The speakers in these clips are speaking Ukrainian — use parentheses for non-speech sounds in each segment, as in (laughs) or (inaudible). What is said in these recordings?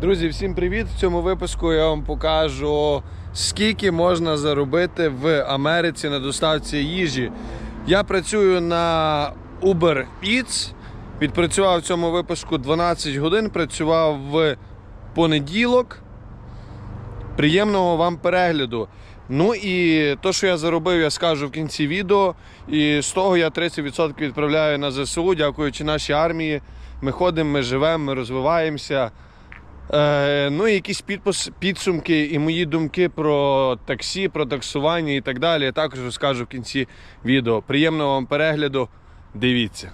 Друзі, всім привіт! В цьому випуску я вам покажу, скільки можна заробити в Америці на доставці їжі. Я працюю на Uber Eats. Відпрацював в цьому випуску 12 годин, працював в понеділок. Приємного вам перегляду. Ну і то, що я заробив, я скажу в кінці відео. І з того я 30% відправляю на ЗСУ, дякуючи нашій армії. Ми ходимо, ми живемо, ми розвиваємося. Е, ну і якісь підпис, підсумки і мої думки про таксі, про таксування і так далі. Я також розкажу в кінці відео. Приємного вам перегляду. Дивіться.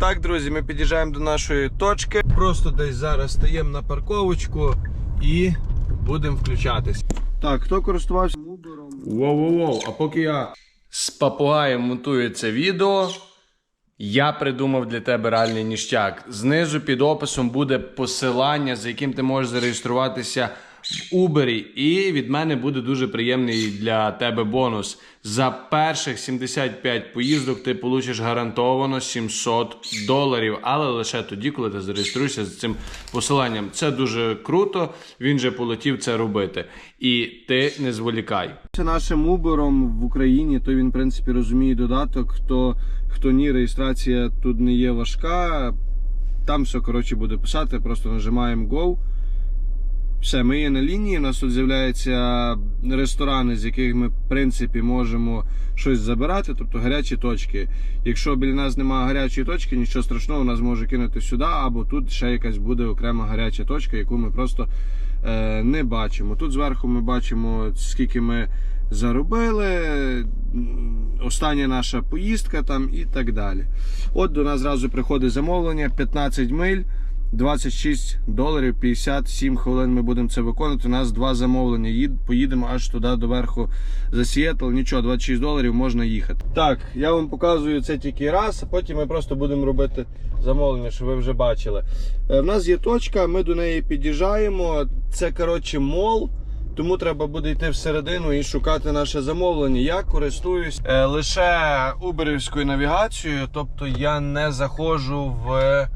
Так, друзі, ми під'їжджаємо до нашої точки. Просто десь зараз стаємо на парковочку і будемо включатись. Так, хто користувався Uber? Воу-воу-воу, а поки я з папугаєм монтую це відео, я придумав для тебе реальний ніштяк. Знизу під описом буде посилання, за яким ти можеш зареєструватися в Uber. І від мене буде дуже приємний для тебе бонус. За перших 75 поїздок ти получиш гарантовано 700 доларів, але лише тоді, коли ти зареєструєшся з цим посиланням. Це дуже круто. Він же полетів це робити. І ти не зволікай. Це нашим Uber в Україні, то він, в принципі, розуміє додаток. Хто, хто ні, реєстрація тут не є важка. Там все коротше буде писати, просто нажимаємо Go. Все, ми є на лінії. У нас тут з'являються ресторани, з яких ми, в принципі, можемо щось забирати, тобто гарячі точки. Якщо біля нас немає гарячої точки, нічого страшного, нас може кинути сюди, або тут ще якась буде окрема гаряча точка, яку ми просто е, не бачимо. Тут зверху ми бачимо, скільки ми заробили, остання наша поїздка там і так далі. От до нас зразу приходить замовлення 15 миль. 26 доларів 57 хвилин ми будемо це виконувати. У нас два замовлення. Їд, поїдемо аж туди до верху за Сіетл. Нічого, 26 доларів можна їхати. Так, я вам показую це тільки раз, а потім ми просто будемо робити замовлення, що ви вже бачили. Е, В нас є точка, ми до неї під'їжджаємо. Це коротше мол. Тому треба буде йти всередину і шукати наше замовлення. Я користуюсь е, лише уберівською навігацією, тобто я не заходжу в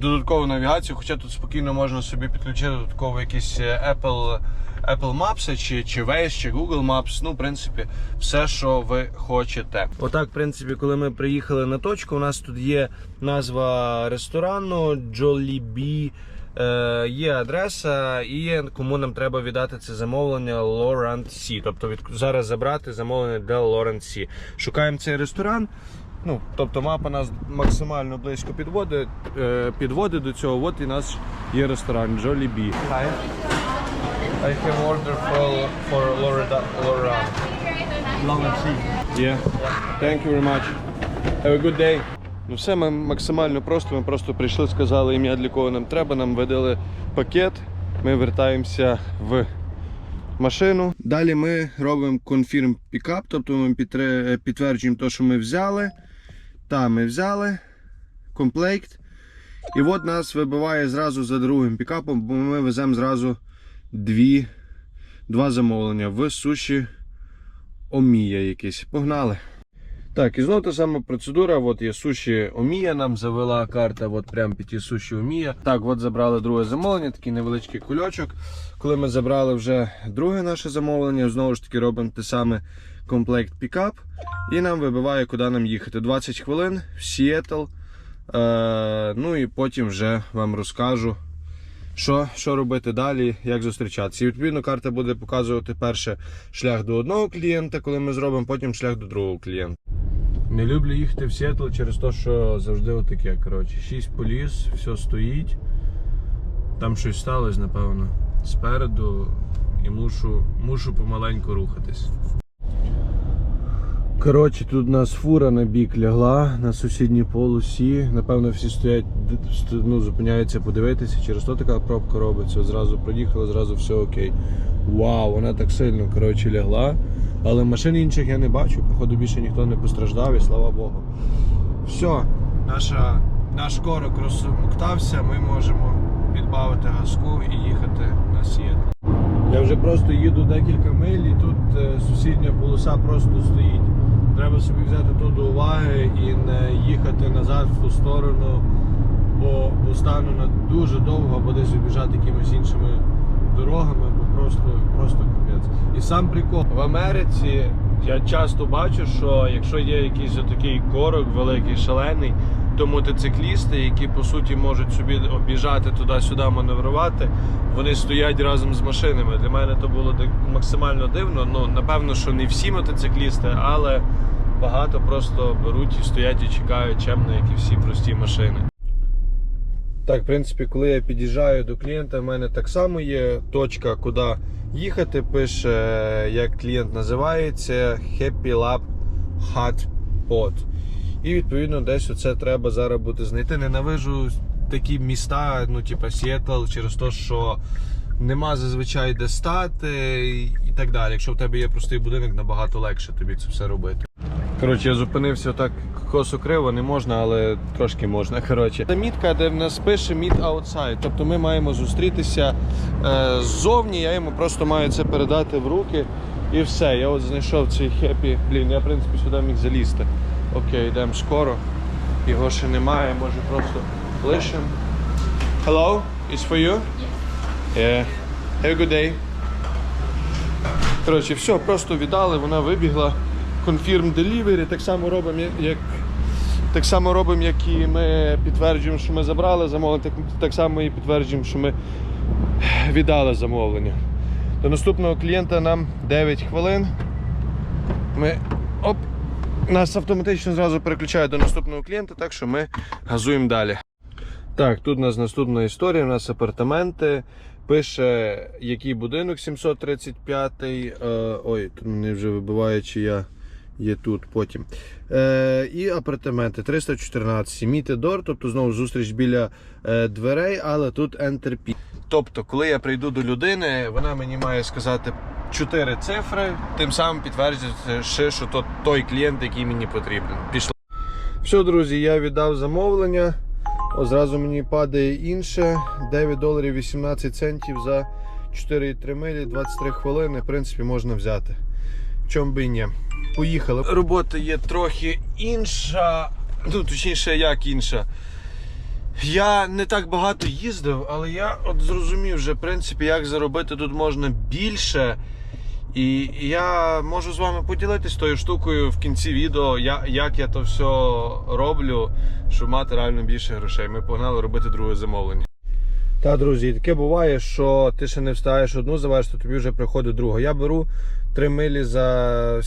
додаткову навігацію, хоча тут спокійно можна собі підключити додатково якісь е, Apple, Apple Maps чи, чи Waze, чи Google Maps. Ну, в принципі, все, що ви хочете. Отак, в принципі, коли ми приїхали на точку, у нас тут є назва ресторану Jollibee. Е, є адреса і кому нам треба віддати це замовлення Laurent Сі. Тобто від зараз забрати замовлення для Laurent Сі. Шукаємо цей ресторан. Ну, тобто мапа нас максимально близько підводить, е, підводить до цього. От і нас є ресторан Jollibee. Hi. I have order for, for Laurent. Laurent Сі. Yeah. Thank you very much. Have a good day. Ну все ми максимально просто. Ми просто прийшли, сказали ім'я для кого нам треба. Нам видали пакет. Ми вертаємося в машину. Далі ми робимо confirm пікап, тобто ми підтверджуємо те, що ми взяли. Та ми взяли комплект. І от нас вибиває зразу за другим пікапом, бо ми веземо зразу дві, два замовлення в суші Омія якісь. Погнали. Так, і знову та сама процедура. От є суші Омія, нам завела карта, от прямо під суші Омія. Так, от забрали друге замовлення, такий невеличкий кульочок. Коли ми забрали вже друге наше замовлення, знову ж таки робимо те саме комплект пікап. І нам вибиває, куди нам їхати. 20 хвилин в Сіетл. Е, ну і потім вже вам розкажу, що, що робити далі, як зустрічатися. І відповідно карта буде показувати перше шлях до одного клієнта, коли ми зробимо, потім шлях до другого клієнта. Не люблю їхати в Сіетл через те, що завжди отаке. Коротше, 6 поліс, все стоїть. Там щось сталося, напевно, спереду. І мушу, мушу помаленьку рухатись. Коротше, тут у нас фура на бік лягла на сусідній полосі. Напевно, всі стоять, ну, зупиняються подивитися, через то така пробка робиться. Зразу проїхали, зразу все окей. Вау, вона так сильно коротше, лягла. Але машин інших я не бачу, походу більше ніхто не постраждав і слава Богу. Все, наша, наш корок розсмоктався, ми можемо підбавити газку і їхати на Сіетл. Я вже просто їду декілька миль і тут е, сусідня полоса просто стоїть. Треба собі взяти то до уваги і не їхати назад в ту сторону, бо, бо стану на дуже довго або десь обіжати якимись іншими дорогами, бо просто, просто капець. І сам прикол в Америці я часто бачу, що якщо є якийсь отакий корок великий, шалений, то мотоциклісти, які по суті можуть собі обіжати туди-сюди, маневрувати, вони стоять разом з машинами. Для мене то було максимально дивно. Ну напевно, що не всі мотоциклісти, але багато просто беруть і стоять і чекають чемно, як і всі прості машини. Так, в принципі, коли я під'їжджаю до клієнта, в мене так само є точка, куди їхати. Пише, як клієнт називається Happy Lab Hot Pot. І відповідно десь оце треба зараз буде знайти. Ненавижу такі міста, ну типа Сіетл, через те, що нема зазвичай де стати і так далі. Якщо в тебе є простий будинок, набагато легше тобі це все робити. Коротше, я зупинився так косо криво, не можна, але трошки можна. (laughs) Коротше, це мітка, де в нас пише meet outside. Тобто ми маємо зустрітися е, ззовні, я йому просто маю це передати в руки і все. Я от знайшов цей хеппі. Блін, я в принципі сюди міг залізти. Окей, йдемо скоро. Його ще немає, може просто лишимо. Hello, it's for you? Yeah. Have a good day. Коротше, все, просто віддали, вона вибігла. Confirm delivery. Так само робимо, як так само робимо, як і ми підтверджуємо, що ми забрали замовлення, так, так само і підтверджуємо, що ми віддали замовлення. До наступного клієнта нам 9 хвилин. Ми оп, нас автоматично зразу переключає до наступного клієнта, так що ми газуємо далі. Так, тут у нас наступна історія. У нас апартаменти. Пише, який будинок 735. Е, ой, тут мені вже вибиває, чи я є тут потім. Е, і апартаменти 314. Meet the door, тобто знову зустріч біля е, дверей, але тут P. Тобто, коли я прийду до людини, вона мені має сказати чотири цифри, тим самим підтверджується, що то той клієнт, який мені потрібен. Пішло. Все, друзі, я віддав замовлення. О, зразу мені падає інше. 9 доларів 18 центів за 4,3 милі, 23 хвилини. В принципі, можна взяти. Чом би і ні. Поїхали. Робота є трохи інша. Ну, точніше, як інша. Я не так багато їздив, але я от зрозумів вже, в принципі, як заробити тут можна більше. І я можу з вами поділитись тою штукою в кінці відео, як я то все роблю, щоб мати реально більше грошей. Ми погнали робити друге замовлення. Та, друзі, таке буває, що ти ще не встигаєш одну завершити, тобі вже приходить друга. Я беру 3 милі за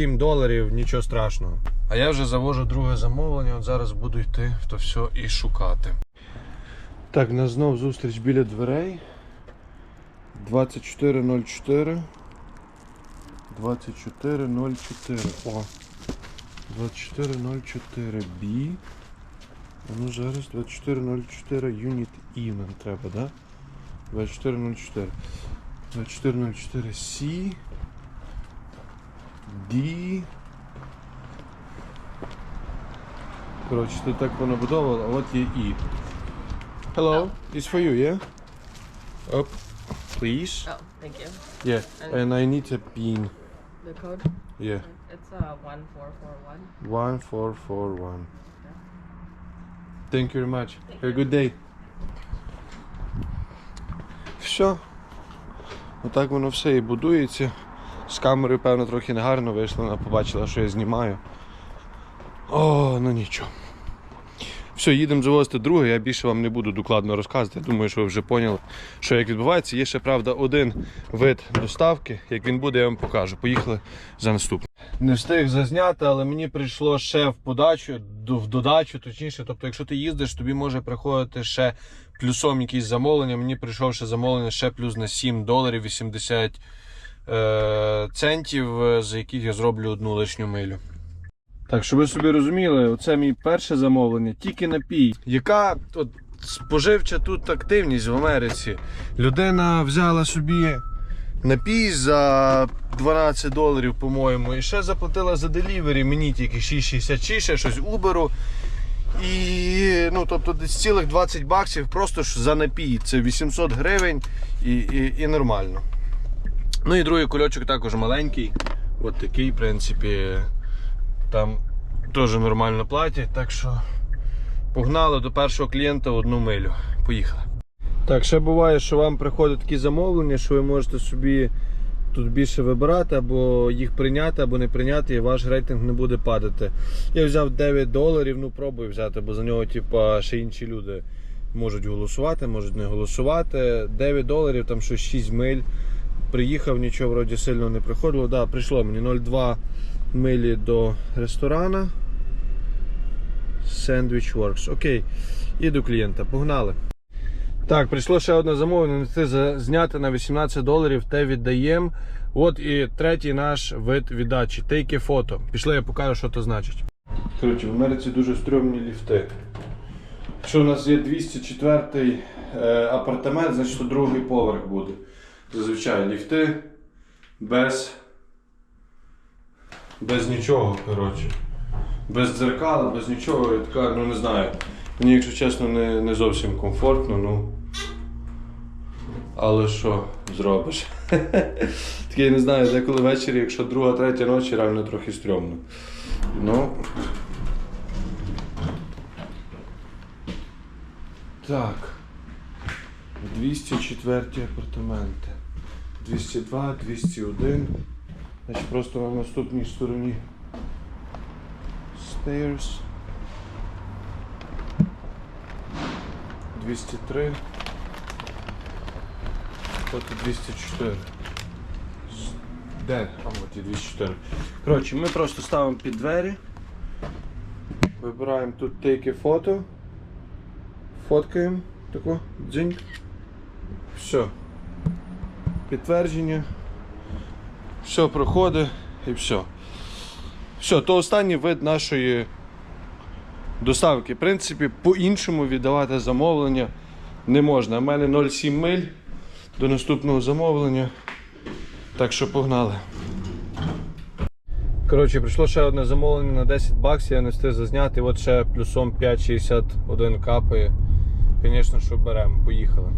7 доларів, нічого страшного. А я вже завожу друге замовлення, от зараз буду йти в то все і шукати. Так, нас знов зустріч біля дверей. 2404. 2404. О. 2404 B. Ну зараз 2404 Unit E нам треба, да? 2404. 2404 C. D. Коротше, тут так воно будовано, а от є E. Hello, it's for you, yeah? Up, please. Oh, thank you. Yeah, and I need a pin. The code? Yeah, It's uh one four four one. one four four one. Thank you very much. Have a good day. Все. Отак воно все і будується. З камерою, певно, трохи негарно вийшло, вона побачила, що я знімаю. О, ну нічого. Все, їдемо завозити друге, я більше вам не буду докладно розказувати. Думаю, що ви вже поняли, що як відбувається. Є ще, правда, один вид доставки. Як він буде, я вам покажу. Поїхали за наступним. Не встиг зазняти, але мені прийшло ще в подачу, в додачу, точніше. Тобто, якщо ти їздиш, тобі може приходити ще плюсом якісь замовлення. Мені прийшов ще замовлення ще плюс на 7 доларів 80 е, центів, е, за яких я зроблю одну лишню милю. Так, щоб ви собі розуміли, оце мій перше замовлення, тільки напій. Яка от, споживча тут активність в Америці? Людина взяла собі напій за 12 доларів, по-моєму, і ще заплатила за делівері мені тільки 6,66, ще щось Uber. І ну, тобто десь цілих 20 баксів просто ж за напій. Це 800 гривень і, і, і нормально. Ну і другий кульочок також маленький. От такий, в принципі, там теж нормально платять, так що Погнали до першого клієнта одну милю. Поїхали. Так, ще буває, що вам приходять такі замовлення, що ви можете собі тут більше вибирати, або їх прийняти, або не прийняти, і ваш рейтинг не буде падати. Я взяв 9 доларів, ну пробую взяти, бо за нього, типа, ще інші люди можуть голосувати, можуть не голосувати. 9 доларів, там щось 6 миль. Приїхав, нічого вроді сильно не приходило. Да, прийшло мені 0,2 милі до ресторана. Sandwich Works. Окей. І до клієнта. Погнали. Так, прийшло ще одне замовлення. Це зняти на 18 доларів, те віддаємо. От і третій наш вид віддачі. Тейки фото. Пішли, я покажу, що це значить. Коротше, в Америці дуже стрьомні ліфти. Якщо у нас є 204 е, апартамент, значить то другий поверх буде. Зазвичай ліфти без, без нічого, коротше. Без дзеркала, без нічого. Я така, ну не знаю. Мені, якщо чесно, не, не зовсім комфортно, ну. Але що зробиш? (laughs) Таке я не знаю, деколи ввечері, якщо друга, третя ночі, реально трохи стрьомно. Ну. Так. 204 апартаменти. 202, 201. Значить просто на наступній стороні. Stairs. 203. От і 204. Де? А от і 204. Коротше, ми просто ставимо під двері. Вибираємо тут тейки фото. Фоткаємо. Тако. Дзинь. Все. Підтвердження. Все проходить і все. Все, то останній вид нашої доставки. В принципі, по-іншому віддавати замовлення не можна. У мене 0,7 миль до наступного замовлення. Так що погнали. Коротше, прийшло ще одне замовлення на 10 баксів, я не встиг зазняти. От ще плюсом 5,61 капає. Звісно, що беремо. Поїхали.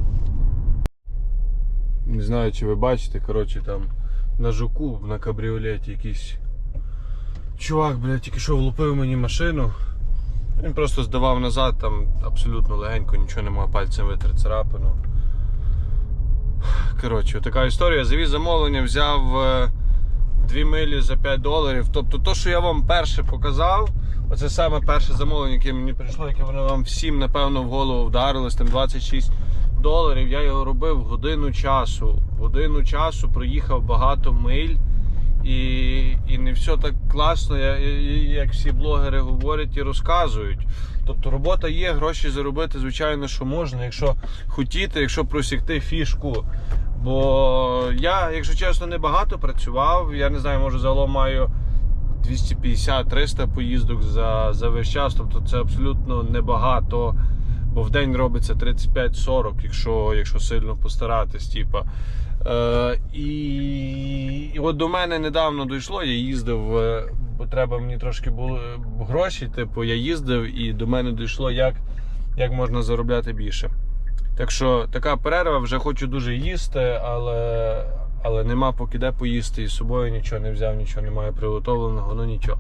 Не знаю, чи ви бачите, коротше, там на жуку на кабріолеті якийсь чувак, блядь, тільки що влупив мені машину. Він просто здавав назад, там абсолютно легенько, нічого нема, пальцем витер. Коротше, така історія. Завіз замовлення, взяв е, 2 милі за 5 доларів. Тобто, то, що я вам перше показав, оце саме перше замовлення, яке мені прийшло, яке воно вам всім, напевно, в голову вдарилось, там 26 доларів. Я його робив годину часу. Годину часу проїхав багато миль. І, і не все так класно, як всі блогери говорять і розказують. Тобто робота є, гроші заробити, звичайно, що можна, якщо хотіти, якщо просікти фішку. Бо я, якщо чесно, не багато працював. Я не знаю, може загалом маю 250-300 поїздок за, за весь час. Тобто це абсолютно небагато. Бо в день робиться 35-40, якщо, якщо сильно постаратись. Типа. Е, і, і от до мене недавно дійшло, я їздив, е, бо треба мені трошки було гроші. Типу, я їздив і до мене дійшло, як, як можна заробляти більше. Так що така перерва, вже хочу дуже їсти, але, але нема поки де поїсти і з собою нічого не взяв, нічого немає приготовленого, ну нічого.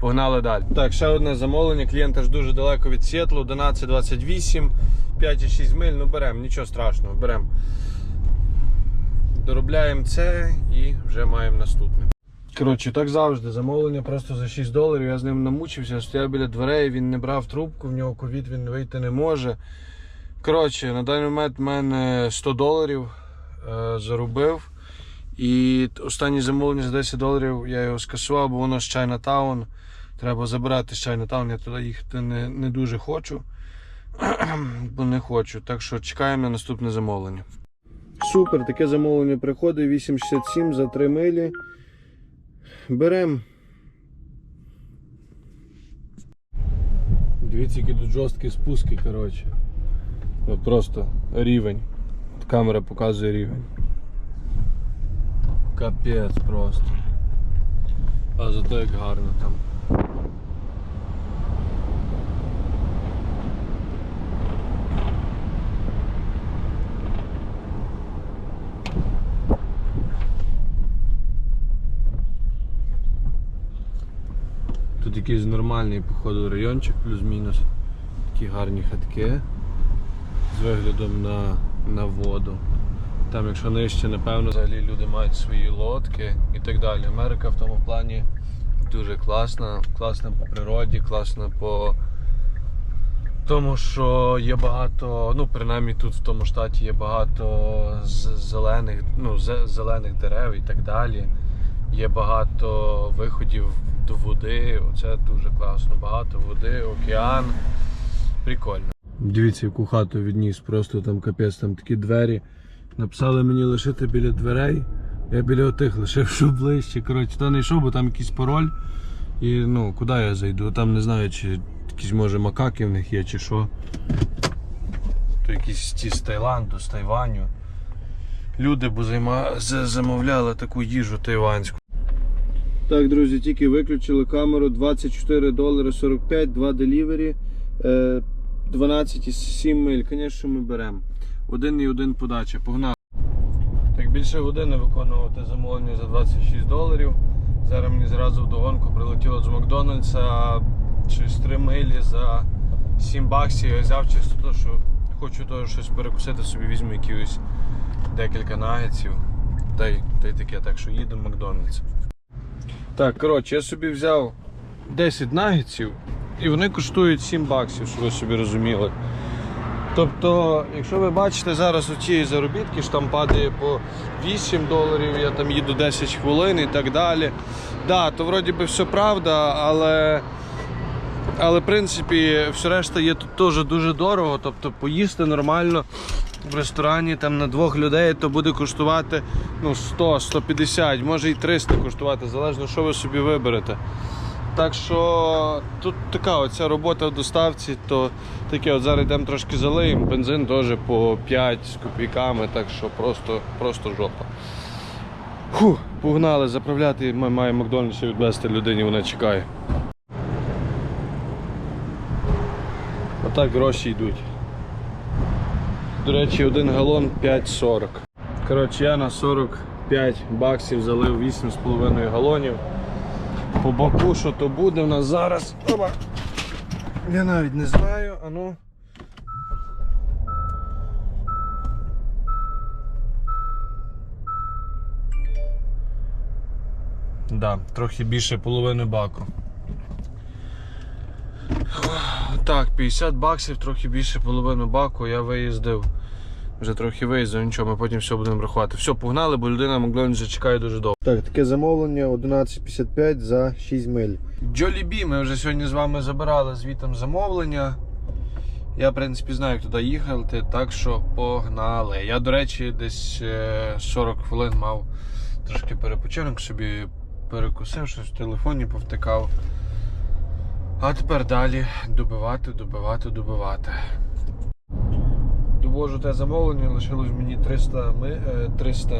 Погнали далі. Так, ще одне замовлення. Клієнт аж дуже далеко від Сіетлу, 11.28, 5,6 миль. Ну беремо, нічого страшного, беремо. Доробляємо це і вже маємо наступне. Коротше, так завжди. Замовлення просто за 6 доларів. Я з ним намучився, стояв біля дверей, він не брав трубку, в нього ковід, він вийти не може. Коротше, на даний момент в мене 100 доларів е, заробив. І останнє замовлення за 10 доларів я його скасував, бо воно з Чайнатаун. Треба забирати з Чайнатаун, я туди їхати не, не дуже хочу. (clears throat) бо не хочу. Так що чекаємо на наступне замовлення. Супер, таке замовлення приходить 8,67 за 3 милі. Берем. Дивіться, які тут жорсткі спуски, коротше. Просто рівень. Камера показує рівень. Капець просто. А зато як гарно там. Тут якийсь нормальний, походу, райончик плюс-мінус. такі гарні хатки з виглядом на, на воду. Там, якщо нижче, напевно, взагалі люди мають свої лодки і так далі. Америка в тому плані дуже класна, класна по природі, класна по тому, що є багато, ну принаймні тут в тому штаті є багато зелених, ну, зелених дерев і так далі. Є багато виходів до води. Оце дуже класно. Багато води, океан. Прикольно. Дивіться, яку хату відніс, просто там капець, там такі двері. Написали мені лишити біля дверей. Я біля отих лишив, щоб ближче. Коротше, то не йшов, бо там якийсь пароль. І ну, куди я зайду? Там не знаю, чи якісь може макаки в них є, чи що. То якісь ті з Таїланду, з Тайваню. Люди бо займа... замовляли таку їжу тайванську. Так, друзі, тільки виключили камеру 24 долари 45, 2 делівері, е, 12,7 миль. Звісно, ми беремо. Один і один подача. Погнали. Так більше години виконувати замовлення за 26 доларів. Зараз мені зразу в догонку прилетіло з Макдональдса через 3 милі за 7 баксів. Я взяв чисто то, що хочу теж щось перекусити, собі візьму якихось декілька нагетсів. Та й, та й таке, так що їду в Макдональдс. Так, коротше, я собі взяв 10 нагетсів і вони коштують 7 баксів, щоб ви собі розуміли. Тобто, якщо ви бачите зараз оці заробітки, що там падає по 8 доларів, я там їду 10 хвилин і так далі. Да, то вроді би все правда, але, але в принципі все решта є тут теж дуже дорого. Тобто поїсти нормально в ресторані там на двох людей, то буде коштувати ну, 100, 150, може і 300 коштувати, залежно що ви собі виберете. Так що тут така оця робота в доставці, то таке, от зараз йдемо трошки залиємо, бензин теж по 5 з копійками, так що просто, просто жопа. Фу, погнали заправляти, ми маємо Макдональдсі відвезти людині, вона чекає. Отак гроші йдуть. До речі, один галон 5,40. Коротше, я на 45 баксів залив 8,5 галонів. По боку, що то буде у нас зараз. Опа. Я навіть не знаю, а ну. Да, трохи більше половини баку. Так, 50 баксів, трохи більше половини баку, я виїздив. Вже трохи виїздив, нічого, ми потім все будемо рахувати. Все, погнали, бо людина в Макдональдсі чекає дуже довго. Так, таке замовлення 11,55 за 6 миль. Джолібі, ми вже сьогодні з вами забирали звітом замовлення. Я, в принципі, знаю, як туди їхати, так що погнали. Я, до речі, десь е, 40 хвилин мав трошки перепочинок, собі перекусив, щось в телефоні повтикав. А тепер далі добивати, добивати, добивати. Довожу те замовлення, лишилось мені 300, ми, е, 300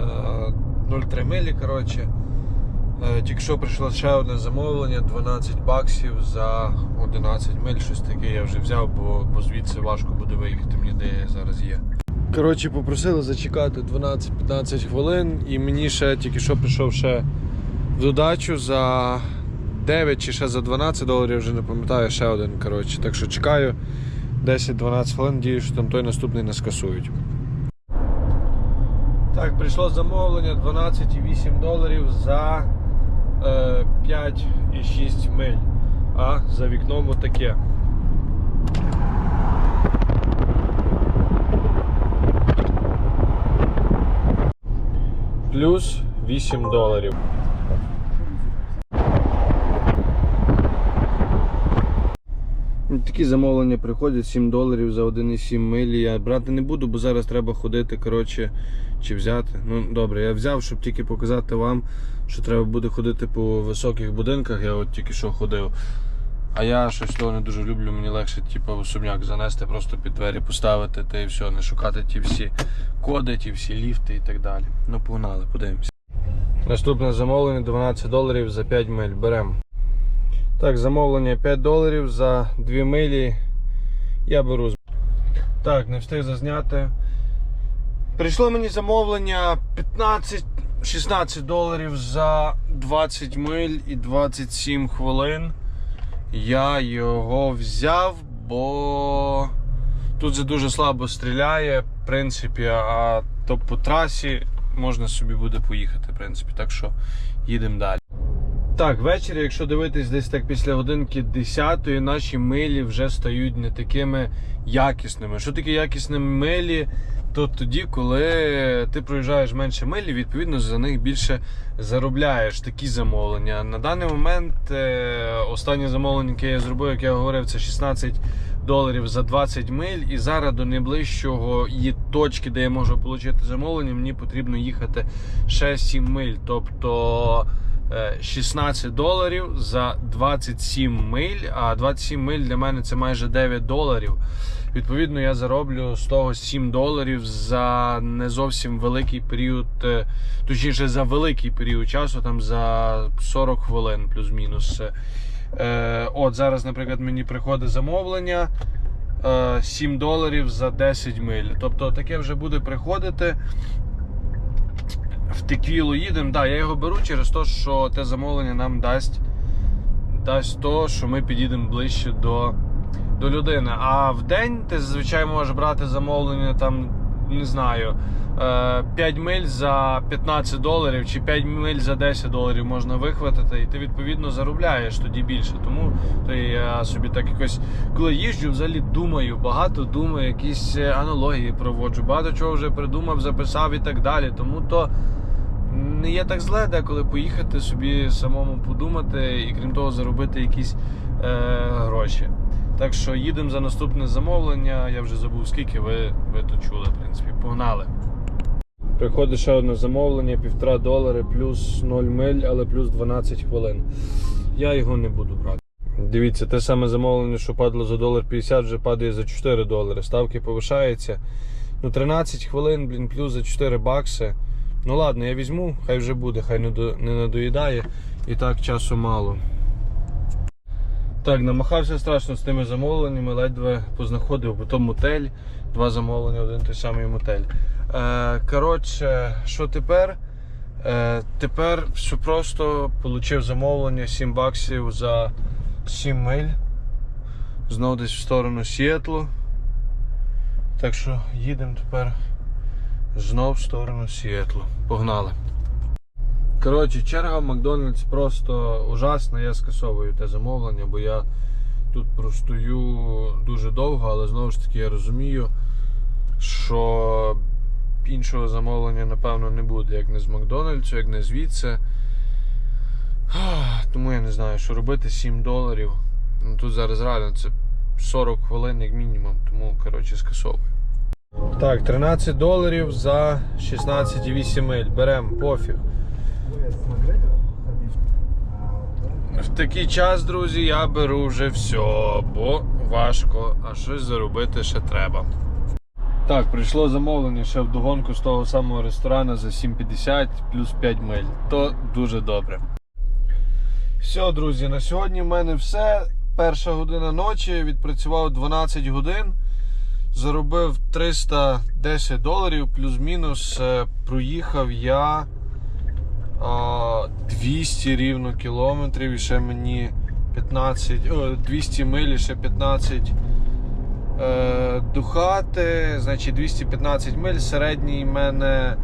0,3 милі, коротше. Е, Тільки що прийшло ще одне замовлення, 12 баксів за 11 миль, щось таке я вже взяв, бо, бо звідси важко буде виїхати, мені де я зараз є. Коротше, попросили зачекати 12-15 хвилин і мені ще тільки що прийшов ще в додачу за 9 чи ще за 12 доларів, вже не пам'ятаю, ще один. Коротше. Так що чекаю 10-12 хвилин, надію, що там той наступний не скасують. Так, прийшло замовлення 12,8 доларів за е, 5,6 миль. А за вікном отаке. Плюс 8 доларів. Такі замовлення приходять 7 доларів за 1,7 милі. Я брати не буду, бо зараз треба ходити, коротше, чи взяти. Ну добре, я взяв, щоб тільки показати вам, що треба буде ходити по високих будинках. Я от тільки що ходив. А я щось того не дуже люблю, мені легше типу, особняк занести, просто під двері поставити та і все, не шукати ті всі коди, ті всі ліфти і так далі. Ну погнали, подивимося. Наступне замовлення 12 доларів за 5 миль. Беремо. Так, замовлення 5 доларів за 2 милі. Я беру. Так, не встиг зазняти. Прийшло мені замовлення 15-16 доларів за 20 миль і 27 хвилин. Я його взяв, бо тут же дуже слабо стріляє, в принципі, а то по трасі можна собі буде поїхати, в принципі. Так що їдемо далі. Так, ввечері, якщо дивитись десь так після годинки 10 наші милі вже стають не такими якісними. Що таке якісні милі? То тоді, коли ти проїжджаєш менше милі, відповідно за них більше заробляєш такі замовлення. На даний момент е, останнє замовлення, яке я зробив, як я говорив, це 16 доларів за 20 миль. І зараз до найближчого її точки, де я можу отримати замовлення, мені потрібно їхати ще 7 миль. Тобто 16 доларів за 27 миль. А 27 миль для мене це майже 9 доларів. Відповідно, я зароблю з того 7 доларів за не зовсім великий період, е, точніше за великий період часу, там за 40 хвилин плюс-мінус. Е, От зараз, наприклад, мені приходить замовлення. е, 7 доларів за 10 миль. Тобто таке вже буде приходити. В Теквілу їдемо. Да, я його беру через те, що те замовлення нам дасть, дасть то, що ми підійдемо ближче до, до людини. А в день ти зазвичай можеш брати замовлення там, не знаю, е, 5 миль за 15 доларів чи 5 миль за 10 доларів можна вихватити, і ти відповідно заробляєш тоді більше. Тому то я собі так якось, коли їжджу, взагалі думаю, багато думаю, якісь е, аналогії проводжу, багато чого вже придумав, записав і так далі. Тому то не є так зле, деколи поїхати собі самому подумати і крім того, заробити якісь е, гроші. Так що їдемо за наступне замовлення. Я вже забув скільки, ви, ви то чули, в принципі. Погнали. Приходить ще одне замовлення, півтора долари, плюс 0 миль, але плюс 12 хвилин. Я його не буду брати. Дивіться, те саме замовлення, що падало за долар 50, вже падає за 4 долари. Ставки повишаються. Ну, 13 хвилин, блін, плюс за 4 бакси. Ну ладно, я візьму, хай вже буде, хай не, надоїдає. І так часу мало. Так, намахався страшно з тими замовленнями, ледве познаходив, потім мотель, два замовлення, один той самий мотель. Е, коротше, що тепер? Е, тепер все просто отримав замовлення 7 баксів за 7 миль. Знову десь в сторону Сіетлу. Так що їдемо тепер знов в сторону Сіетлу. Погнали. Коротше, черга в Макдональдс просто ужасна. Я скасовую те замовлення, бо я тут простою дуже довго, але знову ж таки я розумію, що іншого замовлення, напевно, не буде, як не з Макдональдсу, як не звідси. Тому я не знаю, що робити 7 доларів. Ну тут зараз реально це 40 хвилин як мінімум, тому коротше скасовую. Так, 13 доларів за 16,8 миль. Беремо, пофіг. В такий час, друзі, я беру вже все, бо важко, а щось заробити ще треба. Так, прийшло замовлення ще в догонку з того самого ресторану за 7,50 плюс 5 миль. То дуже добре. Все, друзі, на сьогодні в мене все. Перша година ночі, відпрацював 12 годин. Заробив 310 доларів, плюс-мінус е, проїхав я 200 рівно кілометрів і ще мені 15, о, 200 миль і ще 15 е, до хати, значить 215 миль. Середній в мене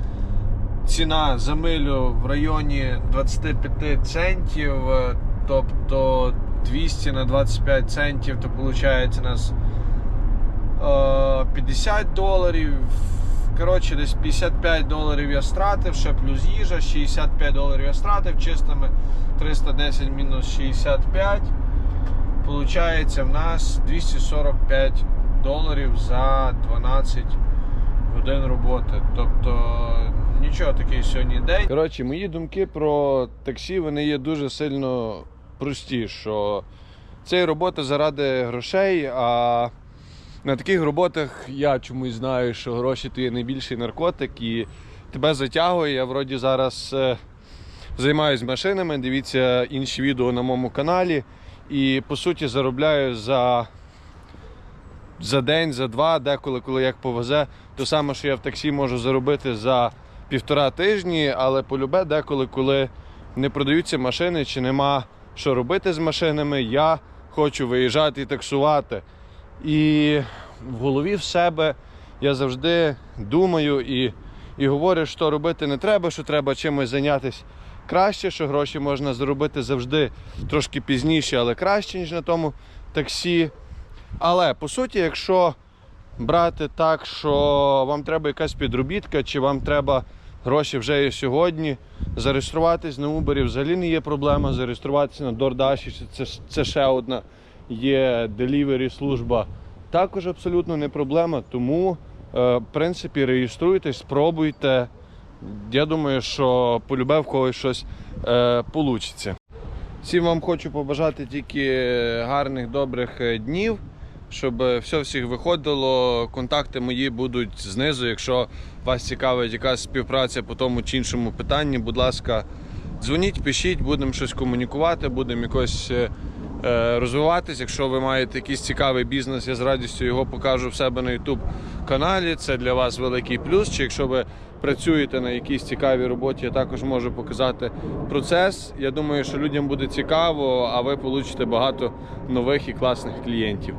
ціна за милю в районі 25 центів, е, тобто 200 на 25 центів, то виходить у нас 50 доларів. Коротше, десь 55 доларів я стратив, ще плюс їжа, 65 доларів я стратив, чистими 310 мінус 65. Получається в нас 245 доларів за 12 годин роботи. Тобто нічого такий сьогодні день. Коротше, мої думки про таксі вони є дуже сильно прості, що це робота заради грошей, а на таких роботах я чомусь знаю, що гроші то є найбільший наркотик і тебе затягує. Я вроді зараз е, займаюся машинами, дивіться інші відео на моєму каналі. І по суті заробляю за, за день, за два, деколи, коли як повезе. То саме, що я в таксі можу заробити за півтора тижні, але полюбе деколи, коли не продаються машини чи нема що робити з машинами, я хочу виїжджати і таксувати. І в голові в себе я завжди думаю і, і говорю, що робити не треба, що треба чимось зайнятися краще, що гроші можна заробити завжди трошки пізніше, але краще, ніж на тому таксі. Але по суті, якщо брати так, що вам треба якась підробітка, чи вам треба гроші вже і сьогодні, зареєструватись на Uber взагалі не є проблема. Зареєструватися на DoorDash, це, це ще одна є delivery служба. Також абсолютно не проблема. Тому, е, в принципі, реєструйтесь, спробуйте. Я думаю, що полюбе в когось щось е, получиться. Всім вам хочу побажати тільки гарних, добрих е, днів, щоб все всіх виходило. Контакти мої будуть знизу. Якщо вас цікавить якась співпраця по тому чи іншому питанні, будь ласка, дзвоніть, пишіть, будемо щось комунікувати, будемо якось е, розвиватись. Якщо ви маєте якийсь цікавий бізнес, я з радістю його покажу в себе на YouTube каналі. Це для вас великий плюс. Чи якщо ви працюєте на якійсь цікавій роботі, я також можу показати процес. Я думаю, що людям буде цікаво, а ви получите багато нових і класних клієнтів.